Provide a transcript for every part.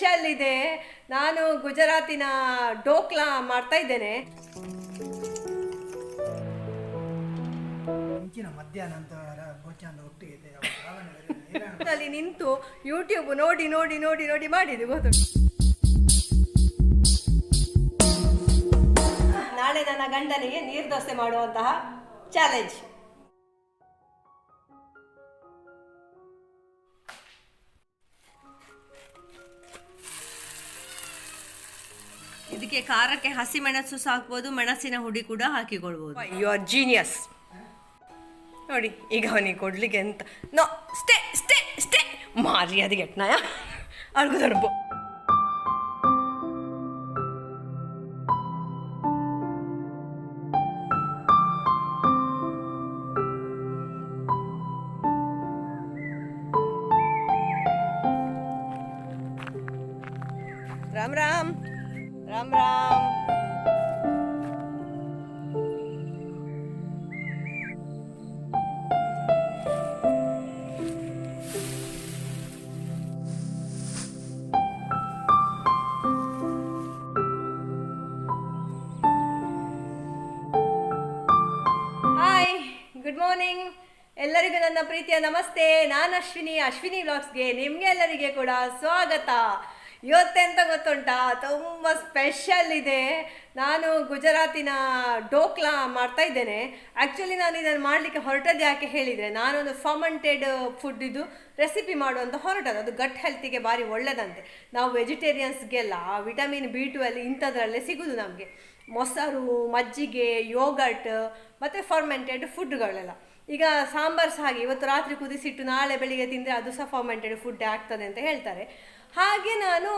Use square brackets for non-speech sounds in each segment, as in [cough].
Special ಇದೆ ನಾನು ಗುಜರಾತಿನ ಡೋಕ್ಲಾ ಮಾಡ್ತಾ ಇದ್ದೇನೆ. ಅಲ್ಲಿ ನಿಂತು ಯೂಟ್ಯೂಬ್ ನೋಡಿ ನೋಡಿ ನೋಡಿ ನೋಡಿ ಮಾಡಿದ್ದು ಗೊತ್ತು ನಾಳೆ ನನ್ನ ಗಂಡನಿಗೆ ನೀರು ದೋಸೆ ಮಾಡುವಂತಹ ಚಾಲೆಂಜ್ ಇದಕ್ಕೆ ಖಾರಕ್ಕೆ ಹಸಿ ಮೆಣಸು ಸಾಕ್ಬೋದು, ಮೆಣಸಿನ ಹುಡಿ ಕೂಡ ಹಾಕಿಕೊಳ್ಬೋದು. ಯು ಆರ್ ಜೀನಿಯಸ್ ನೋಡಿ, ಈಗ ಅವನಿಗೆ ಕೊಡ್ಲಿಕ್ಕೆ ಎಂತ? ನೋ ಸ್ಟೇ ಸ್ಟೇ ಸ್ಟೇ ಮಾರಿ ಅದಕ್ಕೆ ಎಟ್ನಾಯ ಅಳ್ಗುದಡ್ಬು ಮಾರ್ನಿಂಗ್. ಎಲ್ಲರಿಗೂ ನನ್ನ ಪ್ರೀತಿಯ ನಮಸ್ತೆ. ನಾನು ಅಶ್ವಿನಿ. ಅಶ್ವಿನಿ ವ್ಲಾಗ್ಸ್ಗೆ ನಿಮಗೆ ಎಲ್ಲರಿಗೆ ಕೂಡ ಸ್ವಾಗತ. ಇವತ್ತೆಂತ ಗೊತ್ತುಂಟಾ? ತುಂಬ ಸ್ಪೆಷಲ್ ಇದೆ. ನಾನು ಗುಜರಾತಿನ ಡೋಕ್ಲಾ ಮಾಡ್ತಾ ಇದ್ದೇನೆ. ಆ್ಯಕ್ಚುಲಿ ನಾನು ಇದನ್ನು ಮಾಡಲಿಕ್ಕೆ ಹೊರಟದ್ದು ಯಾಕೆ ಹೇಳಿದರೆ, ನಾನೊಂದು ಫರ್ಮೆಂಟೆಡ್ ಫುಡ್ ಇದು ರೆಸಿಪಿ ಮಾಡುವಂಥ ಹೊರಟದ್ದು. ಅದು ಗಟ್ ಹೆಲ್ತಿಗೆ ಭಾರಿ ಒಳ್ಳೆಯದಂತೆ ನಾವು ವೆಜಿಟೇರಿಯನ್ಸ್ಗೆಲ್ಲ ವಿಟಮಿನ್ ಬಿ ಟು ಅಲ್ಲಿ ಇಂಥದ್ರಲ್ಲೇ ಸಿಗೋದು ನಮಗೆ. ಮೊಸರು, ಮಜ್ಜಿಗೆ ಯೋಗರ್ಟ್ ಮತ್ತು ಫರ್ಮೆಂಟೆಡ್ ಫುಡ್ಗಳೆಲ್ಲ ಈಗ ಸಾಂಬಾರ್ ಸಹ ಹಾಗೆ ಇವತ್ತು ರಾತ್ರಿ ಕುದಿಸಿಟ್ಟು ನಾಳೆ ಬೆಳಿಗ್ಗೆ ತಿಂದರೆ ಅದು ಸಹ ಫರ್ಮೆಂಟೆಡ್ ಫುಡ್ ಆಗ್ತದೆ ಅಂತ ಹೇಳ್ತಾರೆ. ಹಾಗೆ ನಾನು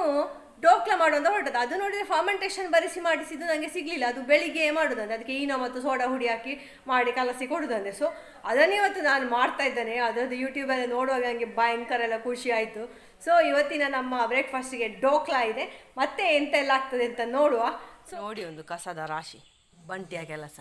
ಡೋಕ್ಲಾ ಮಾಡುವಂತ ಹೊರಟದ್ದು. ಅದು ನೋಡಿದರೆ ಫರ್ಮೆಂಟೇಷನ್ ಬರೆಸಿ ಮಾಡಿಸಿದ್ದು ನನಗೆ ಸಿಗಲಿಲ್ಲ. ಅದು ಬೆಳಿಗ್ಗೆ ಮಾಡೋದಂತೆ. ಅದಕ್ಕೆ ಈನೋ ಮತ್ತು ಸೋಡಾ ಹುಡಿ ಹಾಕಿ ಮಾಡಿ ಕಲಸಿ ಕೊಡೋದಂತೆ. ಸೊ ಅದನ್ನೇ ಇವತ್ತು ನಾನು ಮಾಡ್ತಾ ಇದ್ದೇನೆ. ಅದರದ್ದು ಯೂಟ್ಯೂಬಲ್ಲಿ ನೋಡುವಾಗ ನನಗೆ ಭಯಂಕರ ಎಲ್ಲ ಖುಷಿ ಆಯಿತು. ಸೊ ಇವತ್ತಿನ ನಮ್ಮ ಬ್ರೇಕ್ಫಾಸ್ಟಿಗೆ ಡೋಕ್ಲಾ ಇದೆ. ಮತ್ತೆ ಎಂತೆಲ್ಲ ಆಗ್ತದೆ ಅಂತ ನೋಡುವ. ನೋಡಿ ಒಂದು ಕಸದ ರಾಶಿ. ಬಂಟಿಯ ಕೆಲಸ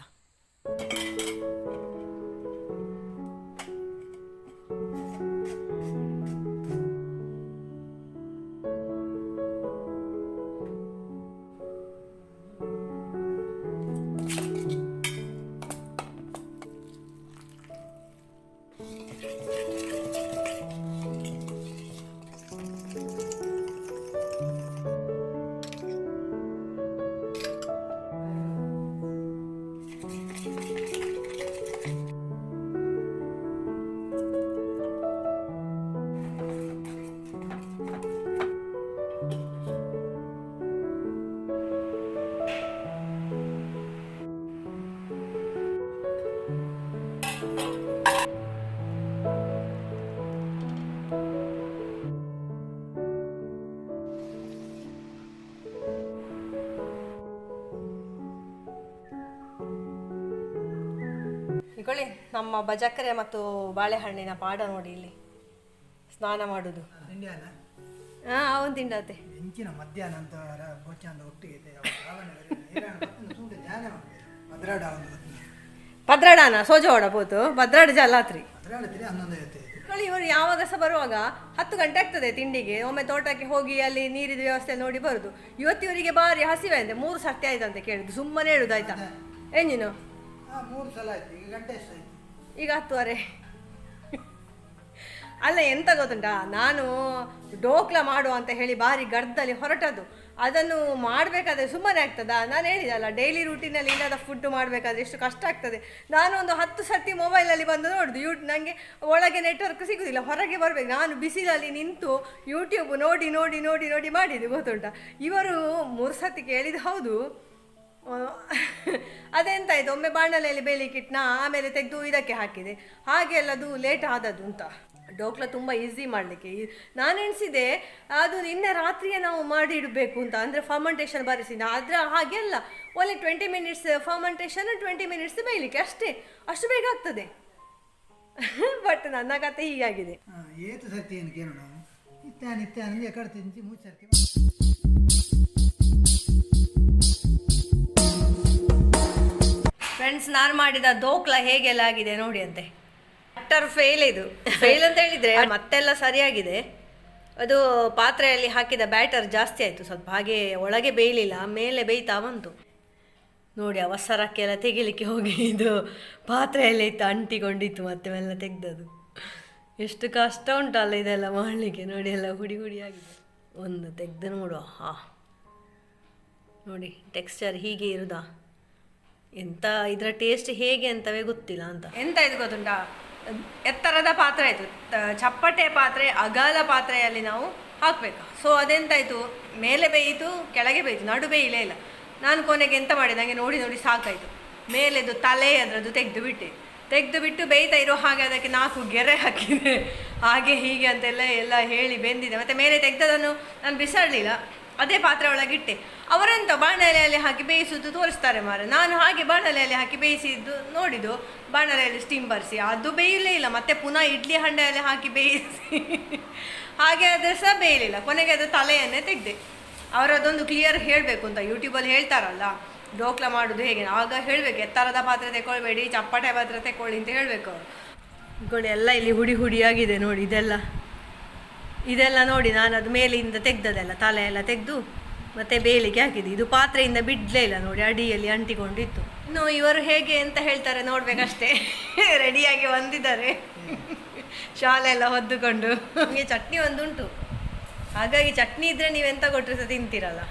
ಇಕೊಳ್ಳಿ ನಮ್ಮ ಬಜಕರೆ ಮತ್ತು ಬಾಳೆಹಣ್ಣಿನ ಪಾಡ ನೋಡಿ ಇಲ್ಲಿ. ಸ್ನಾನ ಮಾಡುದು. ಹಾ ಅವನ್ ತಿಂಡತೆ ಹೆಂಚಿನ ಮಧ್ಯಾಹ್ನ ಅಂತ ಗೋಚಾಂದ ಒಟ್ಟಿಗೆ ಭದ್ರಾಡನ? ಸೋಜವಾಡ ಪೋತು. ಭದ್ರಾಡ ಜಲಾತ್ರಿ. ಇಕೊಳ್ಳಿ ಇವರು ಯಾವಾಗ ಸಹ ಬರುವಾಗ ಹತ್ತು ಗಂಟೆ ಆಗ್ತದೆ ತಿಂಡಿಗೆ. ಒಮ್ಮೆ ತೋಟಕ್ಕೆ ಹೋಗಿ ಅಲ್ಲಿ ನೀರಿನ ವ್ಯವಸ್ಥೆ ನೋಡಿ ಬರುದು. ಇವತ್ತಿವರಿಗೆ ಬಾರಿ ಹಸಿವೆ ಅಂತೆ. ಮೂರು ಸರ್ತಿ ಆಯ್ತಂತೆ ಕೇಳಿದ್ದು. ಸುಮ್ಮನೆ ಹೇಳುದು ಆಯ್ತಾ? ಮೂರು ಸಲ ಈಗ ಗಂಟೆ ಈಗ ಹತ್ತುವರೆ. ಅಲ್ಲ, ಎಂತ ಗೊತ್ತುಂಟಾ? ನಾನು ಡೋಕ್ಲ ಮಾಡು ಅಂತ ಹೇಳಿ ಬಾರಿ ಗರ್ದಲ್ಲಿ ಹೊರಟದ್ದು. ಅದನ್ನು ಮಾಡಬೇಕಾದ್ರೆ ಸುಮ್ಮನೆ ಆಗ್ತದಾ? ನಾನು ಹೇಳಿದಲ್ಲ ಡೈಲಿ ರೂಟೀನಲ್ಲಿ ಇಲ್ಲದ ಫುಡ್ ಮಾಡಬೇಕಾದ್ರೆ ಎಷ್ಟು ಕಷ್ಟ ಆಗ್ತದೆ. ನಾನು ಒಂದು ಹತ್ತು ಸರ್ತಿ ಮೊಬೈಲಲ್ಲಿ ಬಂದು ನೋಡುದು. ಯೂ ನನಗೆ ಒಳಗೆ ನೆಟ್ವರ್ಕ್ ಸಿಗುದಿಲ್ಲ, ಹೊರಗೆ ಬರಬೇಕು. ನಾನು ಬಿಸಿಲಲ್ಲಿ ನಿಂತು ಯೂಟ್ಯೂಬ್ ನೋಡಿ ನೋಡಿ ನೋಡಿ ನೋಡಿ ಮಾಡಿದ್ದು, ಗೊತ್ತುಂಟ? ಇವರು ಮೂರು ಸರ್ತಿ ಕೇಳಿದ್ದು ಹೌದು. [laughs] ಅದೆಂತಾಯ್ತು? ಒಮ್ಮೆ ಬಾಣಲೆಯಲ್ಲಿ ಬೇಲಿಕ್ಕಿಟ್ನ ಆಮೇಲೆ ತೆಗೆದು ಇದಕ್ಕೆ ಹಾಕಿದೆ. ಹಾಗೆ ಅದು ಲೇಟ್ ಆದದ್ದು ಅಂತ. ಡೋಕ್ಲ ತುಂಬ ಈಸಿ ಮಾಡಲಿಕ್ಕೆ. ನಾನು ಎಣಿಸಿದೆ, ಅದು ನಿನ್ನೆ ರಾತ್ರಿಯೇ ನಾವು ಮಾಡಿ ಇಡಬೇಕು ಅಂತ. ಅಂದರೆ ಫರ್ಮೆಂಟೇಷನ್ ಬರೆಸಿದ ಆದರೆ ಹಾಗೆ ಅಲ್ಲ. Only twenty minutes fermentation twenty minutes ಬೇಯಲಿಕ್ಕೆ. ಅಷ್ಟೇ. ಅಷ್ಟು ಬೇಗ ಆಗ್ತದೆ. [laughs] ಬಟ್ ನನ್ನ ಕತೆ ಹೀಗಾಗಿದೆ ಏತು ಸತ್ಯ ಏನು ಕೇಳೋಣ? ನಿತ್ಯ ನಿತ್ಯ ಅಂದರೆ ಎಕಡೆ ಫ್ರೆಂಡ್ಸ್ ನಾನು ಮಾಡಿದ ದೋಕ್ಲ ಹೇಗೆಲ್ಲ ಆಗಿದೆ ನೋಡಿ ಅಂತೆ. ಅಟ್ಟರ್ ಫೇಲ್ ಇದು. ಫೇಲ್ ಅಂತ ಹೇಳಿದ್ರೆ ಮತ್ತೆಲ್ಲ ಸರಿಯಾಗಿದೆ. ಅದು ಪಾತ್ರೆಯಲ್ಲಿ ಹಾಕಿದ ಬ್ಯಾಟರ್ ಜಾಸ್ತಿ ಆಯಿತು. ಸ್ವಲ್ಪ ಹಾಗೆ ಒಳಗೆ ಬೇಯಲಿಲ್ಲ, ಮೇಲೆ ಬೇಯ್ತಾ ಬಂತು. ನೋಡಿ, ಅವಸರಕ್ಕೆಲ್ಲ ತೆಗಿಲಿಕ್ಕೆ ಹೋಗಿ ಇದು ಪಾತ್ರೆಯಲ್ಲಿ ಇತ್ತು, ಅಂಟಿಕೊಂಡಿತ್ತು ಮತ್ತೆ ಮೇಲೆ ತೆಗ್ದದು ಎಷ್ಟು ಕಷ್ಟ ಉಂಟಲ್ಲ ಇದೆಲ್ಲ ಮಾಡಲಿಕ್ಕೆ. ನೋಡಿ, ಎಲ್ಲ ಹುಡಿ ಹುಡಿ ಆಗಿದೆ ಒಂದು ತೆಗ್ದು ನೋಡುವ ಹಾ ನೋಡಿ ಟೆಕ್ಸ್ಚರ್ ಹೀಗೆ ಇರುದಾ? ಎಂತ ಇದರ ಟೇಸ್ಟ್ ಹೇಗೆ ಅಂತವೇ ಗೊತ್ತಿಲ್ಲ ಅಂತ. ಎಂತ ಇದು ಗೊತ್ತುಂಟಾ? ಎತ್ತರದ ಪಾತ್ರೆ ಆಯಿತು. ಚಪ್ಪಟೆ ಪಾತ್ರೆ ಅಗಲ ಪಾತ್ರೆಯಲ್ಲಿ ನಾವು ಹಾಕಬೇಕು. ಸೊ ಅದೆಂತಾಯಿತು? ಮೇಲೆ ಬೇಯಿತು, ಕೆಳಗೆ ಬೇಯಿತು. ನಡು ಬೇಯಲೇ ಇಲ್ಲ. ನಾನು ಕೊನೆಗೆ ಎಂತ ಮಾಡಿದೆ? ನನಗೆ ನೋಡಿ ನೋಡಿ ಸಾಕಾಯಿತು. ಮೇಲೆದು ತಲೆ ಅದರದ್ದು ತೆಗೆದು ಬಿಟ್ಟೆ. ತೆಗೆದು ಬಿಟ್ಟು ಬೇಯ್ತಾ ಇರೋ ಹಾಗೆ ಅದಕ್ಕೆ ನಾಲ್ಕು ಗೆರೆ ಹಾಕಿದೆ. ಹಾಗೆ ಹೀಗೆ ಅಂತೆಲ್ಲ, ಎಲ್ಲ ಹೇಳಿ ಬೆಂದಿದೆ. ಮತ್ತು ಮೇಲೆ ತೆಗೆದದನ್ನು ನಾನು ಬಿಸಾಡಲಿಲ್ಲ. ಅದೇ ಪಾತ್ರೆ ಒಳಗಿಟ್ಟೆ ಅವರೆಂತ ಬಾಣಲೆಯಲ್ಲಿ ಹಾಕಿ ಬೇಯಿಸುವುದು ತೋರಿಸ್ತಾರೆ ಮಾರೆ. ನಾನು ಹಾಗೆ ಬಾಣಲೆಯಲ್ಲಿ ಹಾಕಿ ಬೇಯಿಸಿದ್ದು ನೋಡಿದ್ದು, ಬಾಣಲೆಯಲ್ಲಿ ಸ್ಟೀಮ್ ಬರಿಸಿ. ಅದು ಬೇಯಲೇ ಇಲ್ಲ, ಮತ್ತೆ ಪುನಃ ಇಡ್ಲಿ ಹಂಡೆಯಲ್ಲಿ ಹಾಕಿ ಬೇಯಿಸಿ. ಹಾಗೆ ಆದರೆ ಸಹ ಬೇಯಲಿಲ್ಲ. ಕೊನೆಗೆ ಅದು ತಲೆಯನ್ನೇ ತೆಗೆದೆ. ಅವರದೊಂದು ಕ್ಲಿಯರ್ ಹೇಳಬೇಕು ಅಂತ ಯೂಟ್ಯೂಬಲ್ಲಿ ಹೇಳ್ತಾರಲ್ಲ ಡೋಕ್ಲ ಮಾಡೋದು ಹೇಗೆ? ಆಗ ಹೇಳಬೇಕು, ಎತ್ತರದ ಪಾತ್ರೆ ತಗೊಳ್ಬೇಡಿ ಚಪ್ಪಟೆ ಪಾತ್ರೆ ತಗೊಳ್ಳಿ ಅಂತ ಹೇಳಬೇಕು ಅವರು. ಎಲ್ಲ ಇಲ್ಲಿ ಹುಡಿ ಹುಡಿಯಾಗಿದೆ ನೋಡಿ, ಇದೆಲ್ಲ. ಇದೆಲ್ಲ ನೋಡಿ ನಾನು ಅದು ಮೇಲಿಂದ ತೆಗ್ದದೆಲ್ಲ ತಲೆ ಎಲ್ಲ ತೆಗೆದು ಮತ್ತೆ ಬೇಲಿಗೆ ಹಾಕಿದ್ದು. ಇದು ಪಾತ್ರೆಯಿಂದ ಬಿಡ್ಲೇ ಇಲ್ಲ ನೋಡಿ ಅಡಿಯಲ್ಲಿ ಅಂಟಿಕೊಂಡಿತ್ತು. ಇನ್ನು ಇವರು ಹೇಗೆ ಅಂತ ಹೇಳ್ತಾರೆ ನೋಡ್ಬೇಕಷ್ಟೇ. ರೆಡಿಯಾಗಿ ಬಂದಿದ್ದಾರೆ. ಶಾಲೆ ಎಲ್ಲ ಹೊದ್ದುಕೊಂಡು. ನಮಗೆ ಚಟ್ನಿ ಒಂದುಂಟು. ಹಾಗಾಗಿ ಚಟ್ನಿ ಇದ್ರೆ ನೀವೆಂತ ಕೊಟ್ಟರೆ ಸಹ ತಿಂತೀರಲ್ಲ.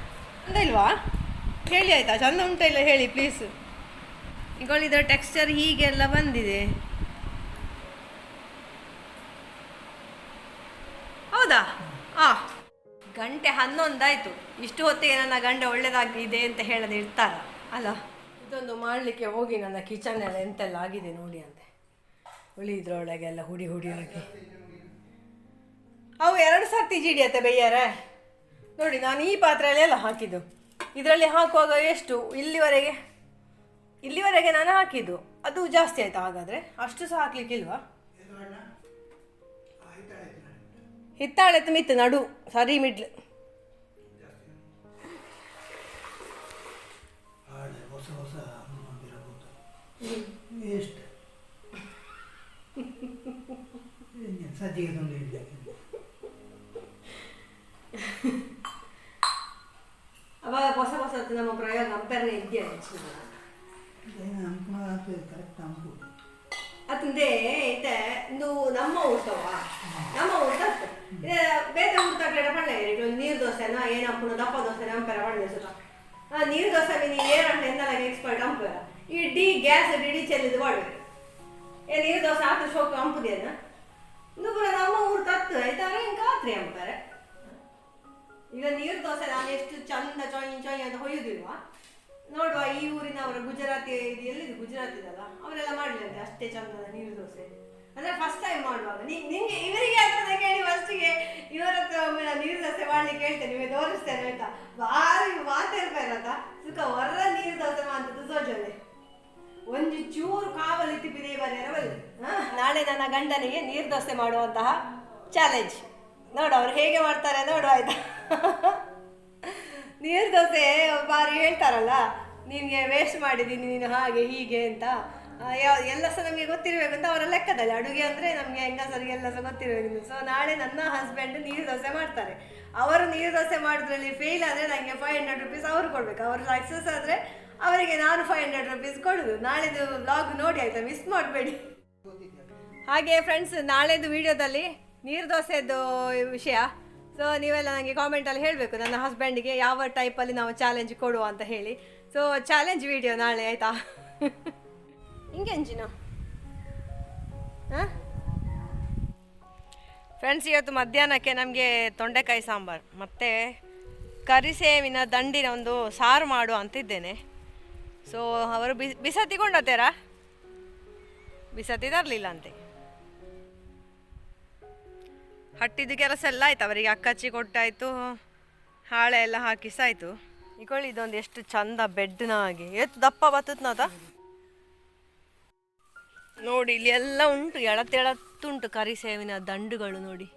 ಚಂದ ಇಲ್ವಾ ಹೇಳಿ ಆಯ್ತಾ ಚಂದ ಉಂಟ ಇಲ್ಲ ಹೇಳಿ ಪ್ಲೀಸ್ ಈಗ ಇದರ ಟೆಕ್ಸ್ಚರ್ ಹೀಗೆಲ್ಲ ಬಂದಿದೆ ಹೌದಾ ಆ ಗಂಟೆ ಹನ್ನೊಂದಾಯ್ತು. ಇಷ್ಟು ಹೊತ್ತಿಗೆ ನನ್ನ ಗಂಡ ಒಳ್ಳೇದಾಗಿದೆ ಅಂತ ಹೇಳದೆ ಇರ್ತಾರ. ಅಲ್ಲ? ಇದೊಂದು ಮಾಡಲಿಕ್ಕೆ ಹೋಗಿ ನನ್ನ ಕಿಚನ್ ಎಲ್ಲ ಎಂತೆಲ್ಲ ಆಗಿದೆ ನೋಡಿ ಅಂತೆ. ಉಳಿ ಇದ್ರೊಳಗೆಲ್ಲ ಹುಡಿ ಹುಡಿ ಆಗಿ ಅವು ಎರಡು ಸರ್ತಿ ಜಿಡಿಯತ್ತೆ ಬೇಯ್ಯಾರೆ. ನೋಡಿ, ನಾನು ಈ ಪಾತ್ರೆಯಲ್ಲಿ ಎಲ್ಲ ಹಾಕಿದ್ದು. ಇದರಲ್ಲಿ ಹಾಕುವಾಗ ಎಷ್ಟು? ಇಲ್ಲಿವರೆಗೆ? ಇಲ್ಲಿವರೆಗೆ ನಾನು ಹಾಕಿದ್ದು. ಅದು ಜಾಸ್ತಿ ಆಯ್ತಾ ಹಾಗಾದರೆ? ಅಷ್ಟು ಸಹ ಹಾಕ್ಲಿಕ್ಕಿಲ್ವಾ? ಇಡ್ಲಿ ಅವಾಗ ಹೊಸ ಹೊಸ ನಮ್ಮ ಪ್ರಯೋಗ ಅಂಪೆರ್ನ ಇದೆಯಾ ಏನು ಅಂಕಣ ಆಗ್ತದೆ ಕರೆಕ್ಟ್ ಅಂಕು ಅತಂದೆ ಐತೆ ಇಂದು ನಮ್ಮ ಊಟವ ನಮ್ಮ ಊಟ ಊಟ ಬೇಡ ಪಳ್ಳೆ ನೀರು ದೋಸೆನ? ಏನಪ್ಪು ದಪ್ಪ ದೋಸೆನ ಅಂಪೆರ ಪಳ್ಳೆ ಸುತ ನೀರು ದೋಸೆ ನೀ ಏರಂಟ ಎಂದಲ್ಲ ಎಕ್ಸ್ಪರ್ಟ್ ಅಂಪೆರ ಈ ಡಿ, ಗ್ಯಾಸ್ ಡಿಡಿ ಚೆಲ್ಲಿದ್ದು ಮಾಡ್ಬೇಕು ಏ, ನೀರು ದೋಸೆ ಆತ ಶೋಕ ಅಂಪುದೇನ? ಇಂದು ಪುರ ನಮ್ಮ ಊರು ತತ್ತು, ಆಯ್ತಾ? ಹಿಂಗೆ ಕಾತ್ರಿ ಅಂತಾರೆ ಈಗ ನೀರು ದೋಸೆ ನಾನು ಎಷ್ಟು ಚಂದ ಚೊಯ್ ಚೊಯ್ ಅಂತ ಹೊಯ್ಯುದಿಲ್ವಾ? ನೋಡುವ, ಈ ಊರಿನವರ ಗುಜರಾತಿ ಇದು ಎಲ್ಲಿದೆ? ಗುಜರಾತಿದಲ್ಲ. ಅವರೆಲ್ಲ ಅವರೆಲ್ಲ ಅಂತೆ, ಅಷ್ಟೇ ಚಂದದ ನೀರು ದೋಸೆ. ಅಂದ್ರೆ ಫಸ್ಟ್ ಟೈಮ್ ಮಾಡುವಾಗ. ನಿಮ್ಗೆ ನಿಂಗೆ ಇವರಿಗೆ ಆಗ್ತದೆ ಕೇಳಿ ಫಸ್ಟಿಗೆ ಇವರ ಹತ್ರ ಒಮ್ಮೆ ನಾನು ನೀರು ದೋಸೆ ಮಾಡ್ಲಿಕ್ಕೆ ಹೇಳ್ತೇನೆ, ನಿಮಗೆ ತೋರಿಸ್ತೇನೆ ಆಯ್ತಾ? ಭಾರಿ ಮಾತಾಡ್ಬೇಕಂತ ಸುಖ ಹೊರ ನೀರು ದೋಸೆ ಮಾಡ್ತದ್ದು ಸೋಜನೆ ಒಂದು ಚೂರು ಕಾವಲಿ ತಿಪ್ಪಿದೆ ಬರೆಯರ ಬಲ್ಲಿ ನಾಳೆ ನನ್ನ ಗಂಡನಿಗೆ ನೀರು ದೋಸೆ ಮಾಡುವಂತಹ ಚಾಲೆಂಜ್ ನೋಡು ಅವ್ರು ಹೇಗೆ ಮಾಡ್ತಾರೆ, ನೋಡು ಆಯ್ತಾ? ನೀರು ದೋಸೆ ಬಾರಿ ಹೇಳ್ತಾರಲ್ಲ, ನಿನಗೆ ವೇಸ್ಟ್ ಮಾಡಿದ್ದೀನಿ ನೀನು ಹಾಗೆ ಹೀಗೆ ಅಂತ. ಎಲ್ಲ ಸಹ ನಮಗೆ ಗೊತ್ತಿರಬೇಕು ಅಂತ ಅವರ ಲೆಕ್ಕದಲ್ಲಿ. ಅಡುಗೆ ಅಂದರೆ ನಮಗೆ ಹೆಂಗಸರಿಗೆ ಎಲ್ಲ ಸಹ ಗೊತ್ತಿರಬೇಕು. ಸೊ, ನಾಳೆ ನನ್ನ ಹಸ್ಬೆಂಡ್ ನೀರು ದೋಸೆ ಮಾಡ್ತಾರೆ. ಅವರು ನೀರು ದೋಸೆ ಮಾಡೋದ್ರಲ್ಲಿ ಫೇಲ್ ಆದರೆ ನನಗೆ ಫೈವ್ ಹಂಡ್ರೆಡ್ ರುಪೀಸ್ ಅವರು ಕೊಡಬೇಕು. ಅವರು ಸಕ್ಸಸ್ ಆದರೆ ಅವರಿಗೆ ನಾನು ಫೈವ್ ಹಂಡ್ರೆಡ್ ರುಪೀಸ್ ಕೊಡೋದು. ನಾಳೆದು ವ್ಲಾಗ್ ನೋಡಿ ಆಯಿತಾ? ಮಿಸ್ ಮಾಡಬೇಡಿ. ಹಾಗೆ ಫ್ರೆಂಡ್ಸ್ ನಾಳೆದು ವಿಡಿಯೋದಲ್ಲಿ ನೀರು ದೋಸೆದು ವಿಷಯ. ಸೊ ನೀವೆಲ್ಲ ನನಗೆ ಕಾಮೆಂಟಲ್ಲಿ ಹೇಳಬೇಕು. ನನ್ನ ಹಸ್ಬೆಂಡಿಗೆ ಯಾವ ಟೈಪಲ್ಲಿ ನಾವು ಚಾಲೆಂಜ್ ಕೊಡುವ ಅಂತ ಹೇಳಿ. ಸೊ ಚಾಲೆಂಜ್ ವಿಡಿಯೋ ನಾಳೆ, ಆಯಿತಾ? [laughs] ಹಿಂಗೆ ಅಂಜಿನ? ಫ್ರೆಂಡ್ಸ್ ಇವತ್ತು ಮಧ್ಯಾಹ್ನಕ್ಕೆ ನಮಗೆ ತೊಂಡೆಕಾಯಿ ಸಾಂಬಾರು. ಮತ್ತು ಕರಿಸೇವಿನ ದಂಡಿನ ಒಂದು ಸಾರು ಮಾಡು ಅಂತಿದ್ದೇನೆ. ಸೊ ಅವರು ಬಿಸ್ ಬಿಸತಿ ಕೊಂಡತ್ತೇರಾ ಬಿಸತಿ ತರಲಿಲ್ಲ ಅಂತೆ. ಹಟ್ಟಿದ್ದು ಕೆಲಸ ಎಲ್ಲ ಆಯ್ತು. ಅವರಿಗೆ ಅಕ್ಕಚ್ಚಿ ಕೊಟ್ಟಾಯಿತು. ಹಾಳೆ ಎಲ್ಲ ಹಾಕಿಸಾಯ್ತು ಇಕೊಳ್ಳಿ, ಇದೊಂದು ಎಷ್ಟು ಚಂದ ಬೆಡ್ನ ಹಾಗೆ. ಎತ್ತು ದಪ್ಪ ಬತ್ತದ ನೋಡಿ, ಇಲ್ಲಿ ಎಲ್ಲ ಉಂಟು. ಎಡತೆಡತ್ತುಂಟು ಕರಿ ಸೇವಿನ ದಂಡುಗಳು ನೋಡಿ.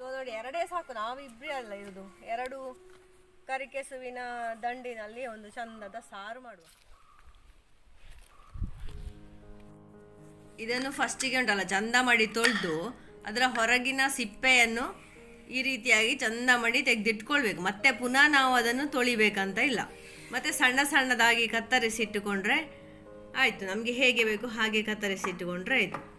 ನೋಡಿ, ಎರಡೇ ಸಾಕು. ನಾವಿಬ್ರೇ ಅಲ್ಲ ಇರೋದು. ಎರಡು ಕರಿಕೆಸುವಿನ ದಂಡಿನಲ್ಲಿ ಒಂದು ಚಂದದ ಸಾರು ಮಾಡುವ. ಇದನ್ನು ಫಸ್ಟಿಗೆ ಉಂಟಲ್ಲ, ಚಂದ ಮಾಡಿ ತೊಳೆದು ಅದರ ಹೊರಗಿನ ಸಿಪ್ಪೆಯನ್ನು ಈ ರೀತಿಯಾಗಿ ಚಂದ ಮಾಡಿ ತೆಗೆದಿಟ್ಕೊಳ್ಬೇಕು. ಮತ್ತೆ ಪುನಃ ನಾವು ಅದನ್ನು ತೊಳಿಬೇಕಂತ ಇಲ್ಲ. ಮತ್ತೆ ಸಣ್ಣ ಸಣ್ಣದಾಗಿ ಕತ್ತರಿಸಿಟ್ಟುಕೊಂಡ್ರೆ ಆಯಿತು. ನಮಗೆ ಹೇಗೆ ಬೇಕು ಹಾಗೆ ಕತ್ತರಿಸಿಟ್ಟುಕೊಂಡ್ರೆ ಆಯಿತು.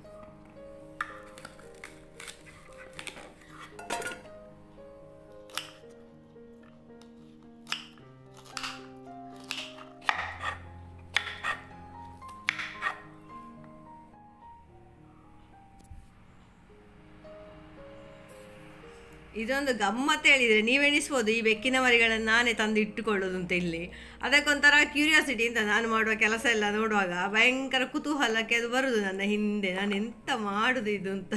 ಇದೊಂದು ಗಮ್ಮತ್ತು ಹೇಳಿದರೆ ನೀವೆಣಿಸ್ಬೋದು ಈ ಬೆಕ್ಕಿನ ಮರಿಗಳನ್ನು ನಾನೇ ತಂದು ಇಟ್ಟುಕೊಳ್ಳೋದು ಅಂತ ಇಲ್ಲಿ. ಅದಕ್ಕೊಂಥರ ಕ್ಯೂರಿಯಾಸಿಟಿ ಅಂತ ನಾನು ಮಾಡುವ ಕೆಲಸ ಎಲ್ಲ ನೋಡುವಾಗ ಭಯಂಕರ ಕುತೂಹಲಕ್ಕೆ ಅದು ಬರುದು ನನ್ನ ಹಿಂದೆ. ನಾನು ಎಂತ ಮಾಡುದು ಇದು ಅಂತ.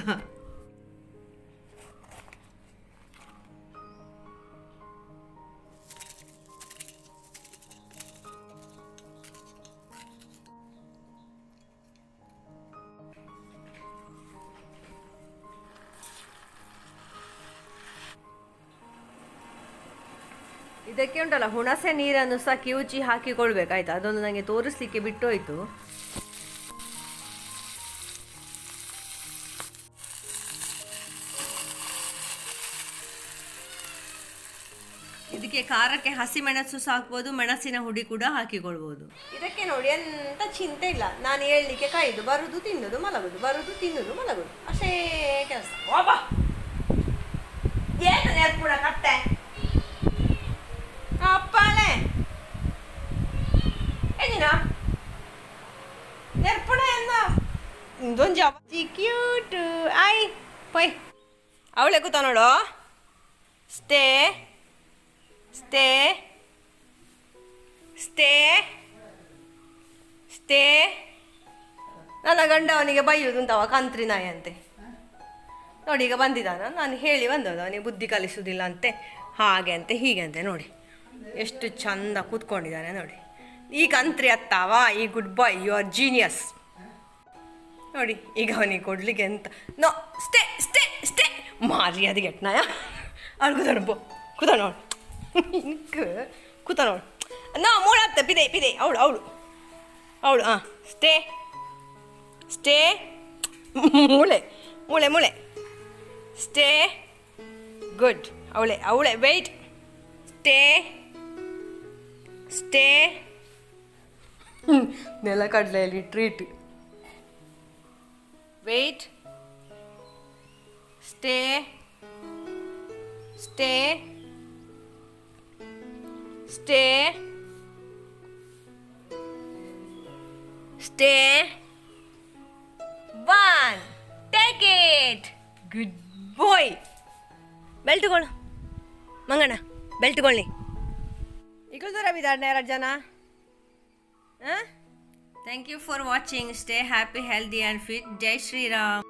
ಉಂಟಲ್ಲ ಹುಣಸೆ ನೀರನ್ನು ಸಹ ಕಿವುಚಿ ಹಾಕಿಕೊಳ್ಬೇಕಾಯ್ತು. ಅದೊಂದು ನನಗೆ ತೋರಿಸ್ಲಿಕ್ಕೆ ಬಿಟ್ಟೋಯ್ತು. ಇದಕ್ಕೆ ಖಾರಕ್ಕೆ ಹಸಿ ಮೆಣಸು ಸಹ ಹಾಕ್ಬೋದು ಮೆಣಸಿನ ಹುಡಿ ಕೂಡ ಹಾಕಿಕೊಳ್ಬೋದು. ಇದಕ್ಕೆ ನೋಡಿ ಎಂತ ಚಿಂತೆ ಇಲ್ಲ. ನಾನು ಹೇಳಲಿಕ್ಕೆ ಕಾಯ್ದು ಬರುದು ತಿನ್ನುದು ಮಲಗುದು ಬರುದು ತಿನ್ನುದು ಮಲಗುದು. ಅಷ್ಟೇ ಕೆಲಸ. ಅವಳೆ ಕೂತ ನೋಡು ಸ್ಟೇ ಸ್ಟೇ ಸ್ಟೇ ಸ್ಟೇ. ನನ್ನ ಗಂಡ ಅವನಿಗೆ ಬೈಯುವುದು ಅಂತವ ಕಂತ್ರಿ ನಾಯಿ ಅಂತೆ. ನೋಡಿ ಈಗ ಬಂದಿದ್ದಾನ. ನಾನು ಹೇಳಿ ಬಂದದ್ದು ಅವನಿಗೆ ಬುದ್ಧಿ ಕಲಿಸುವುದಿಲ್ಲ ಅಂತೆ. ಹಾಗೆ ಅಂತೆ, ಹೀಗೆ ಅಂತೆ, ನೋಡಿ. ಎಷ್ಟು ಚಂದ ಕೂತ್ಕೊಂಡಿದ್ದಾನೆ, ನೋಡಿ. ಈ ಕಂತ್ರಿ ಅತ್ತಾವ ಈ good boy you are genius ನೋಡಿ, ಈಗ ಅವನಿಗೆ ಕೊಡ್ಲಿಕ್ಕೆ ಎಂತ? No, stay stay stay. ಮಾರಿ ಅದು ಗೆಟ್ನಾಯ ಅವ್ಳು ಕೂತ ನೋಡು ಕೂತ ನೋಡು. ಇಂಕ್ ಕೂತ ನೋಡು. ನಾ ಮೂಳತ್ತ ಪಿದೆ ಪಿದೆ. ಅವಳು ಅವಳು. ಅವಳು ಹಾಂ ಸ್ಟೇ. ಸ್ಟೇ. ಮೂಳೆ ಮೂಳೆ ಮೂಳೆ. ಸ್ಟೇ. ಗುಡ್. ಅವಳೆ ಅವಳೆ wait stay. Stay. ನೆಲಕಡಲೆಯಲ್ಲಿ treat wait stay stay stay stay one take it good boy belt ತಗೊಳ್ಳು ಮಂಗಣ್ಣ ಬೆಲ್ಟ್ ತಗೊಳ್ಳಿ ಈಗ ದೂರ ಬಿದ್ದಾಡ್ನ ಎರಡು ಜನ thank you for watching stay happy healthy and fit Jai Shriram